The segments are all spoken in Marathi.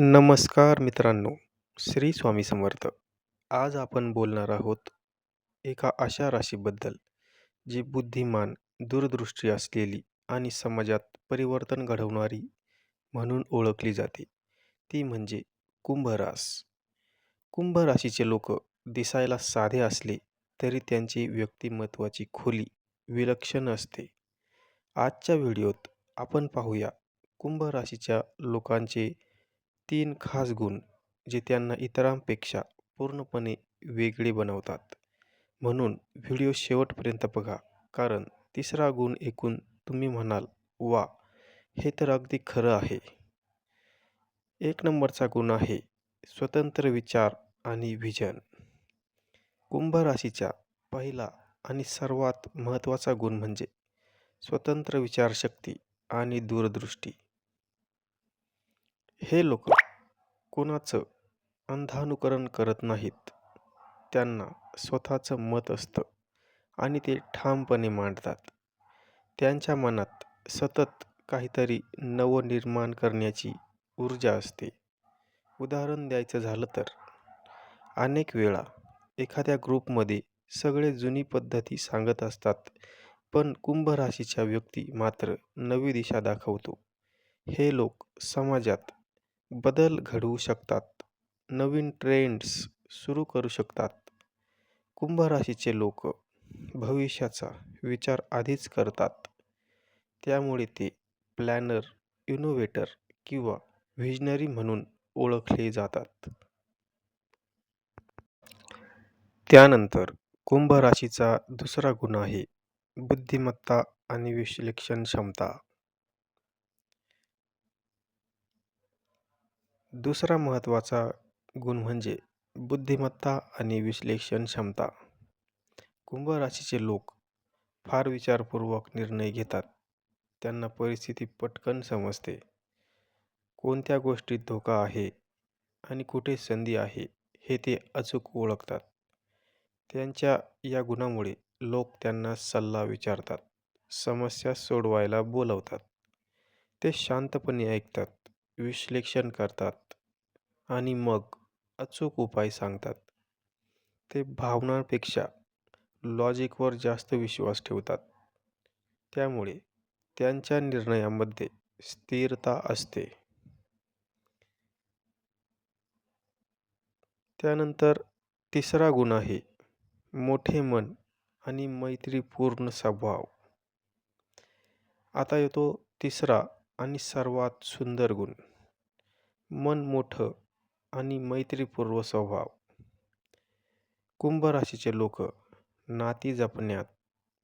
नमस्कार मित्रांनो श्री स्वामी समर्थ. आज आपण बोलणार आहोत एका अशा राशीबद्दल जी बुद्धिमान दूरदृष्टी असलेली आणि समाजात परिवर्तन घडवणारी म्हणून ओळखली जाते. ती म्हणजे कुंभ रास. कुंभ राशीचे लोक दिसायला साधे असले तरी त्यांची व्यक्तिमत्वाची खोली विलक्षण असते. आजच्या व्हिडिओत आपण पाहूया कुंभ राशीच्या लोकांचे तीन खास गुण जे त्यांना इतरांपेक्षा पूर्णपणे वेगळे बनवतात. म्हणून व्हिडिओ शेवटपर्यंत बघा कारण तिसरा गुण ऐकून तुम्ही म्हणाल वा हे तर अगदी खरं आहे. एक नंबरचा गुण आहे स्वतंत्र विचार आणि विजन कुंभ राशीच्या पहिला आणि सर्वात महत्त्वाचा गुण म्हणजे स्वतंत्र विचारशक्ती आणि दूरदृष्टी. हे लोक कोणाचं अंधानुकरण करत नाहीत. त्यांना स्वतःचं मत असतं आणि ते ठामपणे मांडतात. त्यांच्या मनात सतत काहीतरी नवनिर्माण करण्याची ऊर्जा असते. उदाहरण द्यायचं झालं तर अनेक वेळा एखाद्या ग्रुपमध्ये सगळे जुनी पद्धती सांगत असतात पण कुंभ राशीच्या व्यक्ती मात्र नवी दिशा दाखवतो. हे लोक समाजात बदल घडवू शकतात. नवीन ट्रेंड्स सुरू करू शकतात. कुंभ राशीचे लोक भविष्याचा विचार आधीच करतात. त्यामुळे ते प्लॅनर इनोव्हेटर किंवा व्हिजनरी म्हणून ओळखले जातात. त्यानंतर कुंभ राशीचा दुसरा गुण आहे बुद्धिमत्ता आणि विश्लेषण क्षमता दुसरा महत्त्वाचा गुण म्हणजे बुद्धिमत्ता आणि विश्लेषण क्षमता. कुंभ राशीचे लोक फार विचारपूर्वक निर्णय घेतात. त्यांना परिस्थिती पटकन समजते. कोणत्या गोष्टीत धोका आहे आणि कुठे संधी आहे हे ते अचूक ओळखतात. त्यांच्या या गुणामुळे लोक त्यांना सल्ला विचारतात. समस्या सोडवायला बोलवतात. ते शांतपणे ऐकतात. विश्लेषण करतात आणि मग अचूक उपाय सांगतात. ते भावनांपेक्षा लॉजिकवर जास्त विश्वास ठेवतात. त्यामुळे त्यांच्या निर्णयामध्ये स्थिरता असते. त्यानंतर तिसरा गुण आहे मोठे मन आणि मैत्रीपूर्ण स्वभाव. आता येतो तिसरा आणि सर्वात सुंदर गुण. मन मोठं आणि मैत्रीपूर्व स्वभाव. कुंभ राशीचे लोक नाती जपण्यात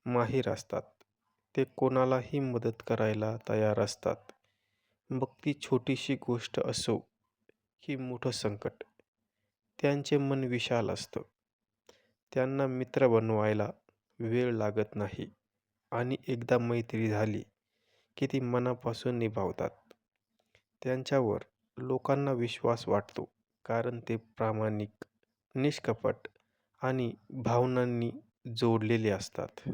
माहीर असतात. ते कोणालाही मदत करायला तयार असतात. मग ती छोटीशी गोष्ट असो की मोठं संकट. त्यांचे मन विशाल असतं. त्यांना मित्र बनवायला वेळ लागत नाही. आणि एकदा मैत्री झाली की ती मनापासून निभावतात. त्यांच्यावर लोकांना विश्वास वाटतो कारण ते प्रामाणिक निष्कपट आणि भावनांनी जोडलेले असतात.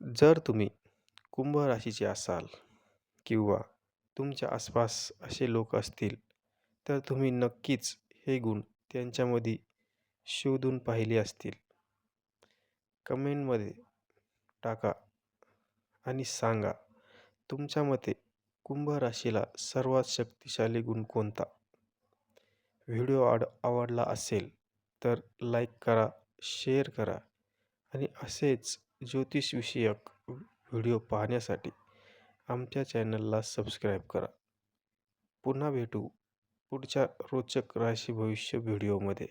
जर तुम्ही कुंभ राशीचे असाल किंवा तुमच्या आसपास असे लोक असतील तर तुम्ही नक्कीच हे गुण त्यांच्यामध्ये शोधून पाहिले असतील. कमेंटमध्ये टाका आणि सांगा तुमच्या मते कुंभ राशीला सर्वात शक्तिशाली गुण कोणता? व्हिडिओ आड आवडला असेल तर लाईक करा शेअर करा आणि असेच ज्योतिषविषयक व्हिडिओ पाहण्यासाठी आमच्या चॅनलला सबस्क्राईब करा. पुन्हा भेटू पुढच्या रोचक राशी भविष्य व्हिडिओमध्ये.